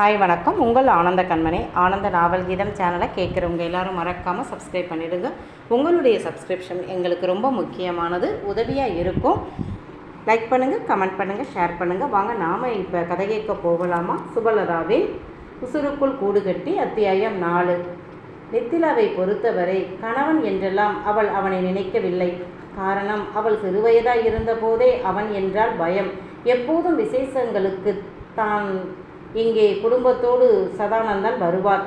Hi வணக்கம். உங்கள் ஆனந்த கண்மணி. ஆனந்த நாவல் கீதம் சேனலை கேட்குறவங்க எல்லாரும் மறக்காமல் சப்ஸ்கிரைப் பண்ணிடுங்க. உங்களுடைய சப்ஸ்கிரிப்ஷன் எங்களுக்கு ரொம்ப முக்கியமானது உதவியாக இருக்கும். லைக் பண்ணுங்கள் கமெண்ட் பண்ணுங்கள் ஷேர் பண்ணுங்கள் வாங்க நாம் இப்போ கதை கேட்க போகலாமா? சுபலதாவின் உசுருக்குள் கூடு கட்டி அத்தியாயம் நாலு. நித்திலாவை பொறுத்தவரை கணவன் என்றெல்லாம் அவள் அவனை நினைக்கவில்லை. காரணம் அவள் சிறுவயதாக இருந்தபோதே அவன் என்றால் பயம். எப்போதும் விசேஷங்களுக்கு தான் இங்கே குடும்பத்தோடு சதானந்தன் வருவார்.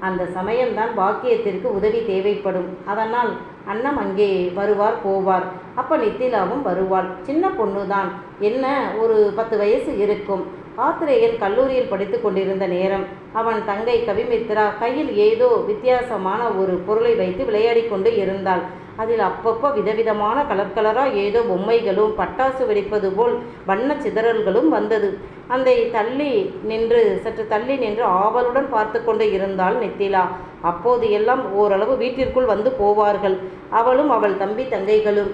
அந்த சமயம்தான் பாக்கியத்திற்கு உதவி தேவைப்படும். அதனால் அண்ணம் அங்கே வருவார் போவார். அப்போ நித்திலாவும் வருவாள். சின்ன பொண்ணுதான். என்ன? ஒரு பத்து வயசு இருக்கும். ஆத்திரேயன் கல்லூரியில் படித்து கொண்டிருந்த நேரம். அவன் தங்கை கவிமித்ரா கையில் ஏதோ வித்தியாசமான ஒரு பொருளை வைத்து விளையாடி கொண்டு இருந்தாள். அதில் அப்பப்போ விதவிதமான கலர் கலராக ஏதோ பொம்மைகளும் பட்டாசு வெடிப்பது போல் வண்ண சிதறல்களும் வந்தது. அந்த தள்ளி நின்று சற்று தள்ளி நின்று ஆவலுடன் பார்த்து கொண்டு இருந்தாள் நித்திலா. அப்போது எல்லாம் ஓரளவு வீட்டிற்குள் வந்து போவார்கள். அவளும் அவள் தம்பி தங்கைகளும்.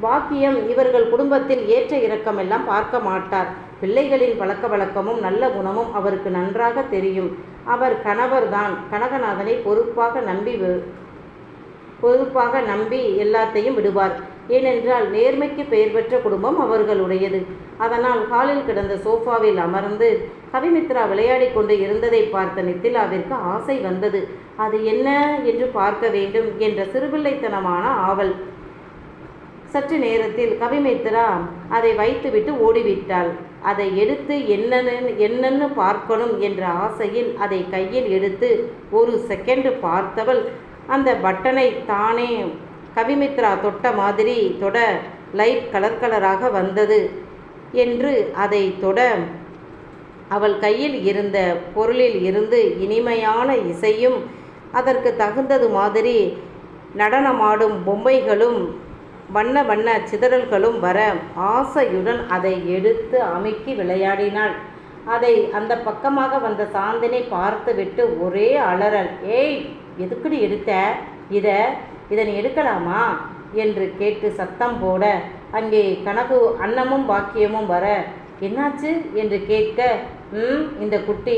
வாக்கியம் இவர்கள் குடும்பத்தில் ஏற்ற இறக்கமெல்லாம் பார்க்க மாட்டார். பிள்ளைகளின் பழக்க வழக்கமும் நல்ல குணமும் அவருக்கு நன்றாக தெரியும். அவர் கணவர்தான். கனகநாதனை பொறுப்பாக நம்பி பொறுப்பாக நம்பி எல்லாத்தையும் விடுவார். ஏனென்றால் நேர்மைக்கு பெயர் பெற்ற குடும்பம் அவர்களுடையது. அதனால் ஹாலில் கிடந்த சோஃபாவில் அமர்ந்து கவிமித்ரா விளையாடி கொண்டு இருந்ததை பார்த்த நித்திலாவிற்கு ஆசை வந்தது. அது என்ன என்று பார்க்க வேண்டும் என்ற சிறுபிள்ளைத்தனமான ஆவல். சற்று நேரத்தில் கவிமித்ரா அதை வைத்துவிட்டு ஓடிவிட்டாள். அதை எடுத்து என்னன்னு என்னன்னு பார்க்கணும் என்ற ஆசையில் அதை கையில் எடுத்து ஒரு செகண்ட் பார்த்தவள் அந்த பட்டனை தானே கவிமித்ரா தொட்ட மாதிரி தொட லைட் கலர் கலராக வந்தது என்று அதை தொட அவள் கையில் இருந்த பொருளில் இருந்து இனிமையான இசையும் அதற்கு தகுந்தது மாதிரி நடனமாடும் பொம்மைகளும் வண்ண வண்ண சிதறல்களும் வர ஆசையுடன் அதை எடுத்து அமுக்கி விளையாடினாள். அதை அந்த பக்கமாக வந்த சாந்தினை பார்த்துவிட்டு ஒரே அலறல் ஏய் எதுக்குடி எடுத்த? இதை இதை நீ எடுக்கலாமா? என்று கேட்டு சத்தம் போட அங்கே கனகு அன்னமும் பாக்கியமும் வர. என்னாச்சு? என்று கேட்க ம் இந்த குட்டி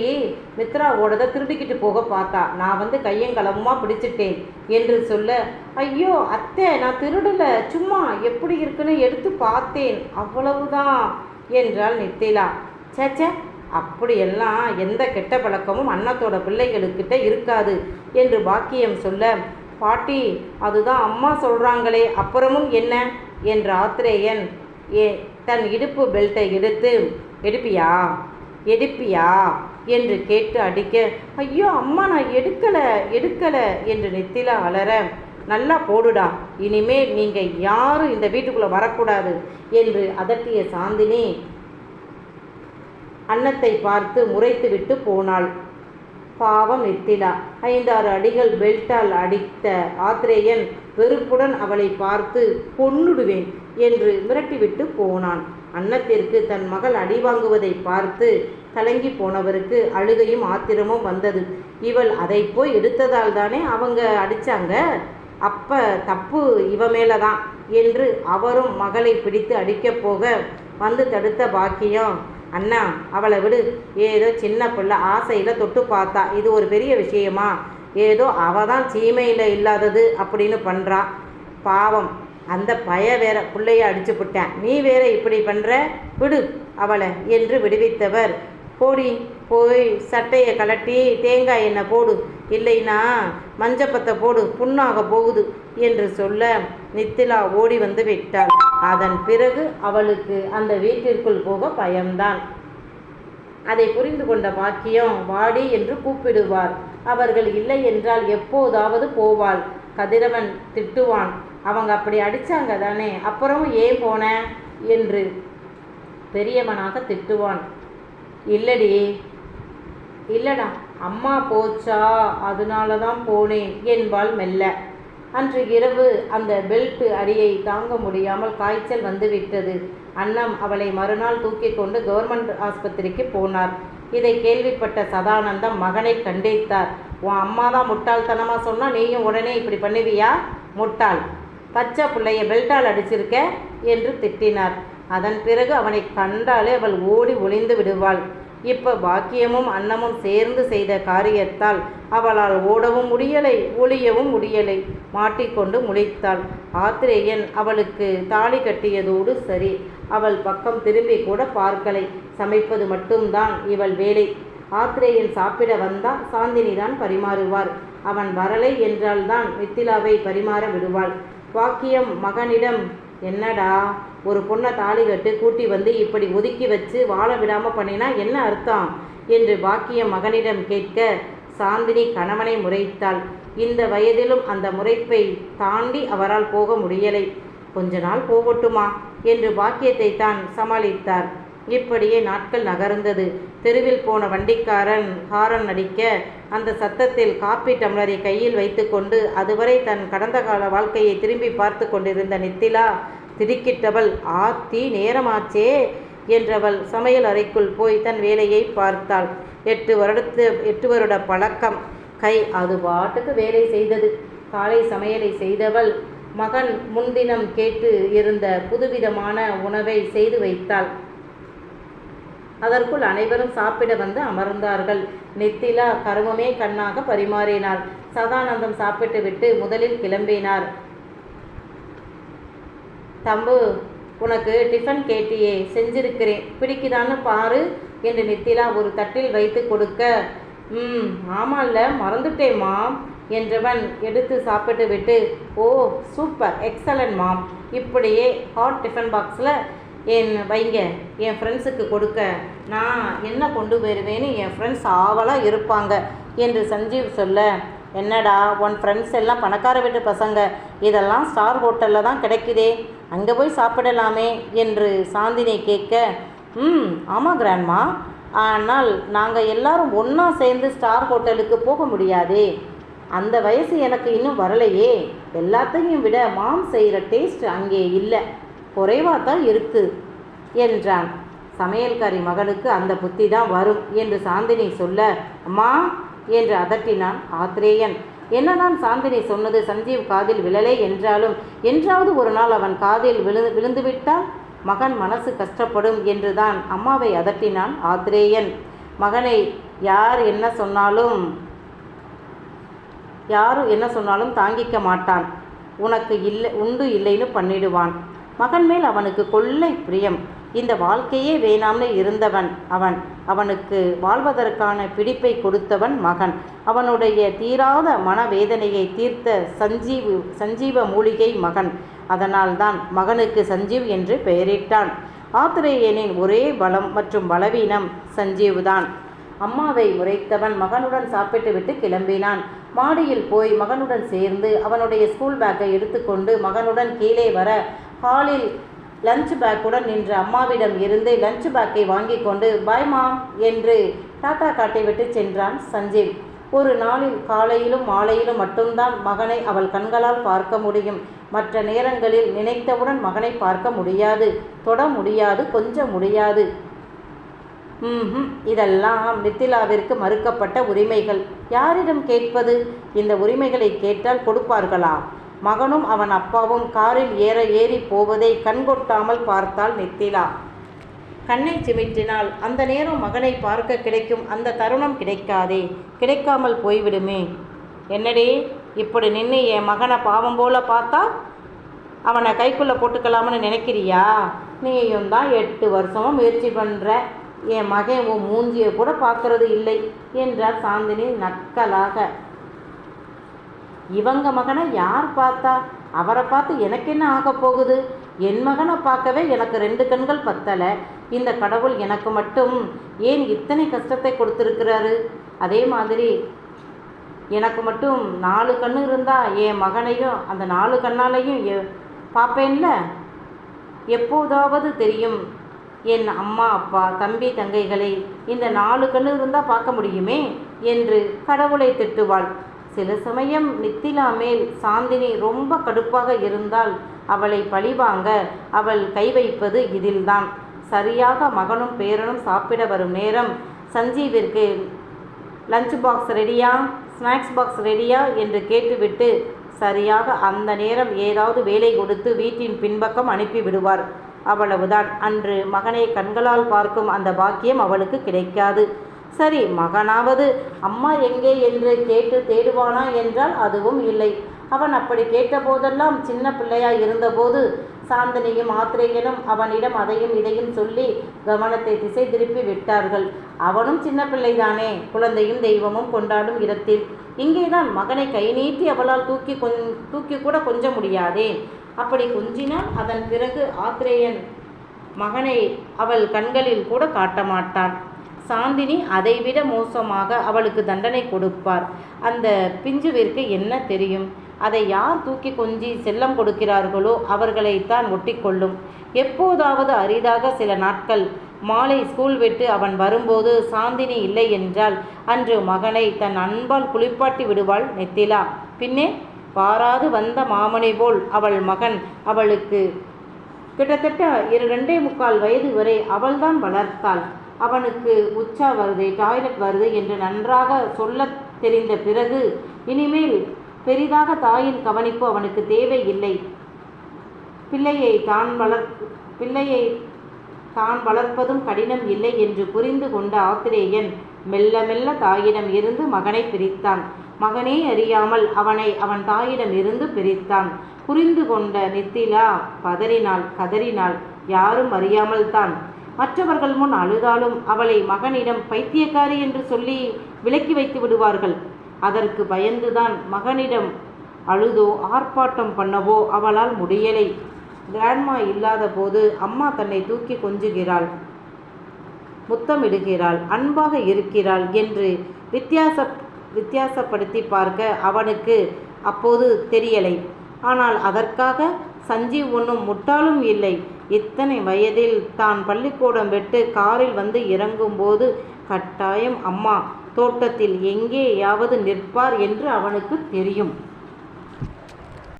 மித்ராவோடதை திருடிக்கிட்டு போக பார்த்தா. நான் வந்து கையங்கலமாக பிடிச்சிட்டேன். என்று சொல்ல ஐயோ அத்தை நான் திருடல. சும்மா எப்படி இருக்குன்னு எடுத்து பார்த்தேன். அவ்வளவுதான். என்றாள் நித்திலா. சேச்சே அப்படியெல்லாம் எந்த கெட்ட பழக்கமும் அன்னத்தோட பிள்ளைகளுக்கிட்ட இருக்காது என்று பாக்கியம் சொல்ல பாட்டி அதுதான் அம்மா சொல்கிறாங்களே அப்புறமும் என்ன? என்ற ஆத்திரேயன் ஏ தன் இடுப்பு பெல்ட்டை எடுத்து எடுப்பியா? எடுப்பியா? என்று கேட்டு அடிக்க ஐயோ அம்மா நான் எடுக்கலை எடுக்கலை என்று நெத்தில அலற நல்லா போடுடா இனிமேல் நீங்கள் யாரும் இந்த வீட்டுக்குள்ளே வரக்கூடாது என்று அதட்டிய சாந்தினி அன்னத்தை பார்த்து முறைத்துவிட்டு போனாள். பாவம் நித்திலா. ஐந்தாறு அடிகள் பெல்ட்டால் அடித்த ஆத்திரேயன் வெறுப்புடன் அவளை பார்த்து கொன்னுடுவேன் என்று மிரட்டிவிட்டு போனான். அன்னத்திற்கு தன் மகள் அடி வாங்குவதை பார்த்து கலங்கி போனவருக்கு அழுகையும் ஆத்திரமும் வந்தது. இவள் அதை போய் எடுத்ததால் தானே அவங்க அடித்தாங்க அப்ப தப்பு இவ மேலே தான் என்று அவரும் மகளை பிடித்து அடிக்கப் போக வந்து தடுத்த பாக்கியம் அண்ணா அவளை விடு. ஏதோ சின்ன பிள்ளை ஆசையில் தொட்டு பார்த்தா. இது ஒரு பெரிய விஷயமா? ஏதோ அவ தான் சீமையில் இல்லாதது அப்படின்னு பண்ணுறா பாவம். அந்த பய வேற பிள்ளைய அடிச்சு விட்டேன் நீ வேற இப்படி பண்ணுற விடு அவளை என்று விடுவித்தவர். போடி போய் சட்டையை கலட்டி தேங்காய் எண்ணெய் போடு. இல்லைனா மஞ்சப்பத்தை போடு புண்ணாக போகுது என்று சொல்ல நித்திலா ஓடி வந்து விட்டாள். அதன் பிறகு அவளுக்கு அந்த வீட்டிற்குள் போக பயம்தான். அதை புரிந்து கொண்ட பாக்கியம் வாடி என்று கூப்பிடுவார். அவர்கள் இல்லை என்றால் எப்போதாவது போவாள் கதிரவன் திட்டுவான். அவங்க அப்படி அடித்தாங்க தானே அப்புறம் ஏன் போன? என்று பெரியவனாக திட்டுவான். இல்லடி இல்லடா அம்மா போச்சா? அதனால தான் போனேன் என்பாள் மெல்ல. அன்று இரவு அந்த பெல்ட் அடியை தாங்க முடியாமல் காய்ச்சல் வந்துவிட்டது. அண்ணம் அவளை மறுநாள் தூக்கி கொண்டு கவர்மெண்ட் ஆஸ்பத்திரிக்கு போனார். இதை கேள்விப்பட்ட சதானந்தம் மகனை கண்டித்தார். உன் அம்மா தான் முட்டாள்தனமாக சொன்னால் நீயும் உடனே இப்படி பண்ணுவியா? முட்டாள். பச்சை பிள்ளைய பெல்ட்டால் அடிச்சிருக்க? என்று திட்டினார். அதன் பிறகு அவனை கண்டாலே அவள் ஓடி ஒளிந்து விடுவாள். இப்போ பாக்கியமும் அன்னமும் சேர்ந்து செய்த காரியத்தால் அவளால் ஓடவும் முடியலை ஒளியவும் முடியலை. மாட்டிக்கொண்டு முளைத்தாள் ஆத்திரேயன் அவளுக்கு தாலி கட்டியதோடு சரி அவள் பக்கம் திரும்பி கூட பார்க்கலை. சமைப்பது மட்டும்தான் இவள் வேலை. ஆத்திரேயன் சாப்பிட வந்தா சாந்தினி தான் பரிமாறுவார். அவன் வரலை என்றால்தான் மித்திலாவை பரிமாற விடுவாள். வாக்கியம் மகனிடம் என்னடா ஒரு பொண்ணை தாலி கட்டு கூட்டி வந்து இப்படி ஒதுக்கி வச்சு வாழ விடாம பண்ணினா என்ன அர்த்தம்? என்று பாக்கியம் மகனிடம் கேட்க சாந்தினி கணவனை முறைத்தாள் இந்த வயதிலும் அந்த முறைப்பை தாண்டி அவரால் போக முடியலை. கொஞ்ச நாள் போகட்டுமா? என்று பாக்கியத்தை தான் சமாளித்தார். இப்படியே நாட்கள் நகர்ந்தது. தெருவில் போன வண்டிக்காரன் ஹாரன் அடிக்க அந்த சத்தத்தில் காப்பி டம்ளரை கையில் வைத்துக்கொண்டு அதுவரை தன் கடந்த கால வாழ்க்கையை திரும்பி பார்த்து கொண்டிருந்த நித்திலா திடுக்கிட்டவள் ஆத்தி நேரமாச்சே என்றவள் சமையல் அறைக்குள் போய் தன் வேலையை பார்த்தாள். எட்டு வருடத்து எட்டு வருட பழக்கம். கை அது பாட்டுக்கு வேலை செய்தது. காலை சமையலை செய்தவள் மகன் முன்தினம் கேட்டு இருந்த புதுவிதமான உணவை செய்து வைத்தாள். அதற்குள் அனைவரும் சாப்பிட வந்து அமர்ந்தார்கள். நெத்திலா கருமமே கண்ணாக பரிமாறினார் சதானந்தம் சாப்பிட்டு விட்டு முதலில் கிளம்பினார். தம்பு உனக்கு டிஃபன் கேட்டியே செஞ்சிருக்கிறேன். பிடிக்குதான்னு பாரு என்று நித்திலா ஒரு தட்டில் வைத்து கொடுக்க. ம் ஆமால்ல மறந்துட்டேன் மாம் என்றவன் எடுத்து சாப்பிட்டு விட்டு ஓ சூப்பர் எக்ஸலன்ட் மாம். இப்படியே ஹாட் டிஃபன் பாக்ஸில் என் வைங்க என் ஃப்ரெண்ட்ஸுக்கு கொடுக்க. நான் என்ன கொண்டு வருவேன்னு என் ஃப்ரெண்ட்ஸ் ஆவலாக இருப்பாங்க என்று சஞ்சீவ் சொல்ல என்னடா உன் ஃப்ரெண்ட்ஸ் எல்லாம் பணக்கார வீட்டு பசங்க. இதெல்லாம் ஸ்டார் ஹோட்டலில் தான் கிடைக்குதே. அங்கே போய் சாப்பிடலாமே என்று சாந்தினி கேட்க ம் ஆமாம் கிராண்ட்மா ஆனால் நாங்கள் எல்லாரும் ஒன்றா சேர்ந்து ஸ்டார் ஹோட்டலுக்கு போக முடியாதே. அந்த வயசு எனக்கு இன்னும் வரலையே. எல்லாத்தையும் விட மாம் செய்கிற டேஸ்ட் அங்கே இல்லை. குறைவாக தான் இருக்கு என்றான். சமையல்காரி மகனுக்கு அந்த புத்தி தான் வரும் என்று சாந்தினி சொல்ல அம்மா என்று அதட்டினான் ஆத்ரேயன். என்னதான் சாந்தினி சொன்னது சஞ்சீவ் காதில் விழலே என்றாலும் என்றாவது ஒரு நாள் அவன் காதில் விழுந்து விழுந்துவிட்டால் மகன் மனசு கஷ்டப்படும் என்றுதான் அம்மாவை அதட்டினான் ஆத்ரேயன். மகனை யார் என்ன சொன்னாலும் யாரும் என்ன சொன்னாலும் தாங்கிக்க மாட்டான். உனக்கு இல்லை உண்டு இல்லைன்னு பண்ணிடுவான். மகன் மேல் அவனுக்கு கொள்ளை பிரியம். இந்த வாழ்க்கையே வேணாம்னு இருந்தவன் அவன். அவனுக்கு வாழ்வதற்கான பிடிப்பை கொடுத்தவன் மகன். அவனுடைய தீராத மனவேதனையை தீர்த்த சஞ்சீவு சஞ்சீவ மூலிகை மகன். அதனால்தான் மகனுக்கு சஞ்சீவ் என்று பெயரிட்டான். ஆத்திரேயனின் ஒரே பலம் மற்றும் பலவீனம் சஞ்சீவ்தான். அம்மாவை உரைத்தவன் மகனுடன் சாப்பிட்டுவிட்டு கிளம்பினான். மாடியில் போய் மகனுடன் சேர்ந்து அவனுடைய ஸ்கூல் பேக்கை எடுத்துக்கொண்டு மகனுடன் கீழே வர ஹாலில் லஞ்ச் பேக்குடன் நின்ற அம்மாவிடம் இருந்து லஞ்ச் பேக்கை வாங்கி கொண்டு பாய்மா என்று டாட்டா காட்டிவிட்டு சென்றான் சஞ்சீவ். ஒரு நாளில் காலையிலும் மாலையிலும் மட்டும்தான் மகனை அவள் கண்களால் பார்க்க முடியும். மற்ற நேரங்களில் நினைத்தவுடன் மகனை பார்க்க முடியாது தொட முடியாது கொஞ்சம் முடியாது. ம் இதெல்லாம் மித்திலாவிற்கு மறுக்கப்பட்ட உரிமைகள். யாரிடம் கேட்பது? இந்த உரிமைகளை கேட்டால் கொடுப்பார்களா மகனும் அவன் அப்பாவும் காரில் ஏற ஏறி போவதை கண்கொட்டாமல் பார்த்தாள் நித்திலா. கண்ணை சிமிட்டினால் அந்த நேரம் மகனை பார்க்க கிடைக்கும் அந்த தருணம் கிடைக்காதே. கிடைக்காமல் போய்விடுமே. என்னடி? இப்படி நின்று என் மகனை பாவம் போல பார்த்தா அவனை கைக்குள்ளே போட்டுக்கலாம்னு நினைக்கிறியா? நீயும் தான் எட்டு வருஷமும் முயற்சி பண்ணுற என் மகன் உன் மூஞ்சியை கூட பார்க்கறது இல்லை என்றார் சாந்தினி நக்கலாக. இவங்க மகனை யார் பார்த்தா? அவரை பார்த்து எனக்கு என்ன ஆக போகுது? என் மகனை பார்க்கவே எனக்கு ரெண்டு கண்கள் பத்தலை. இந்த கடவுள் எனக்கு மட்டும் ஏன் இத்தனை கஷ்டத்தை கொடுத்துருக்கிறாரு? அதே மாதிரி எனக்கு மட்டும் நாலு கண்ணு இருந்தால் என் மகனையும் அந்த நாலு கண்ணாலையும் எ- பார்ப்பேன்ல? எப்போதாவது தெரியும் என் அம்மா அப்பா தம்பி தங்கைகளை இந்த நாலு கண்ணு இருந்தால் பார்க்க முடியுமே? என்று கடவுளை திட்டுவாள். சில சமயம் நித்திலா மேல் சாந்தினி ரொம்ப கடுப்பாக இருந்தால் அவளை பழிவாங்க அவள் கை வைப்பது இதில்தான். சரியாக மகனும் பேரனும் சாப்பிட வரும் நேரம். சஞ்சீவிற்கு லஞ்ச் பாக்ஸ் ரெடியா ஸ்நாக்ஸ் பாக்ஸ் ரெடியா என்று கேட்டுவிட்டு சரியாக அந்த நேரம் ஏதாவது வேலை கொடுத்து வீட்டின் பின்பக்கம் அனுப்பி விடுவார். அவ்வளவுதான். அன்று மகனை கண்களால் பார்க்கும் அந்த பாக்கியம் அவளுக்கு கிடைக்காது. சரி மகனாவது அம்மா எங்கே என்று கேட்டு தேடுவானா என்றால் அதுவும் இல்லை. அவன் அப்படி கேட்டபோதெல்லாம் சின்ன பிள்ளையாய் இருந்தபோது சாந்தனியும் ஆத்திரேயனும் அவனிடம் அதையும் இதையும் சொல்லி கவனத்தை திசை திருப்பி விட்டார்கள். அவனும் சின்ன பிள்ளைதானே குழந்தையும் தெய்வமும் கொண்டாடும் இடத்தில். இங்கேதான் மகனை கை நீட்டி அவளால் தூக்கி கொஞ் தூக்கி கூட கொஞ்ச முடியாதே. அப்படி கொஞ்சினால் அதன் பிறகு ஆத்திரேயன் மகனை அவள் கண்களில் கூட காட்ட மாட்டான். சாந்தினி அதைவிட மோசமாக அவளுக்கு தண்டனை கொடுப்பார். அந்த பிஞ்சுவிற்கு என்ன தெரியும்? அதை யார் தூக்கி கொஞ்சி செல்லம் கொடுக்கிறார்களோ அவர்களைத்தான் ஒட்டிக்கொள்ளும். எப்போதாவது அரிதாக சில நாட்கள் மாலை ஸ்கூல் விட்டு அவன் வரும்போது சாந்தினி இல்லை என்றால் அன்று மகனை தன் அன்பால் குளிப்பாட்டி விடுவாள் நெத்திலா. பின்னே பாராது வந்த மாமனை போல் அவள் மகன் அவளுக்கு கிட்டத்தட்ட இரு ரெண்டே முக்கால் வயது வரை அவள்தான் வளர்த்தாள். அவனுக்கு உச்சா வருது டாய்லெட் வருது என்று நன்றாக சொல்ல தெரிந்த பிறகு இனிமேல் பெரிதாக தாயின் கவனிப்பு அவனுக்கு தேவையில்லை. பிள்ளையை தான் வளர் பிள்ளையை தான் வளர்ப்பதும் கடினம் இல்லை என்று புரிந்து கொண்ட ஆத்திரேயன் மெல்ல மெல்ல தாயிடம் இருந்து மகனை பிரித்தான். மகனே அறியாமல் அவனை அவன் தாயிடம் இருந்து பிரித்தான். புரிந்து கொண்ட நித்திலா பதறினாள் கதறினாள். யாரும் அறியாமல் தான் மற்றவர்கள் முன் அழுதாலும் அவளை மகனிடம் பைத்தியக்காரி என்று சொல்லி விலக்கி வைத்து விடுவார்கள். அதற்கு பயந்துதான் மகனிடம் அழுதோ ஆர்ப்பாட்டம் பண்ணவோ அவளால் முடியலை. கிராண்ட்மா இல்லாத போது அம்மா தன்னை தூக்கி கொஞ்சுகிறாள். முத்தமிடுகிறாள். அன்பாக இருக்கிறாள் என்று வித்தியாச வித்தியாசப்படுத்தி பார்க்க அவனுக்கு அப்போது தெரியலை. ஆனால் அதற்காக சஞ்சீவ் ஒன்றும் முட்டாளும் இல்லை. இத்தனை வயதில் தான் பள்ளிக்கூடம் விட்டு காரில் வந்து இறங்கும்போது கட்டாயம் அம்மா தோட்டத்தில் எங்கேயாவது நிற்பார் என்று அவனுக்கு தெரியும்.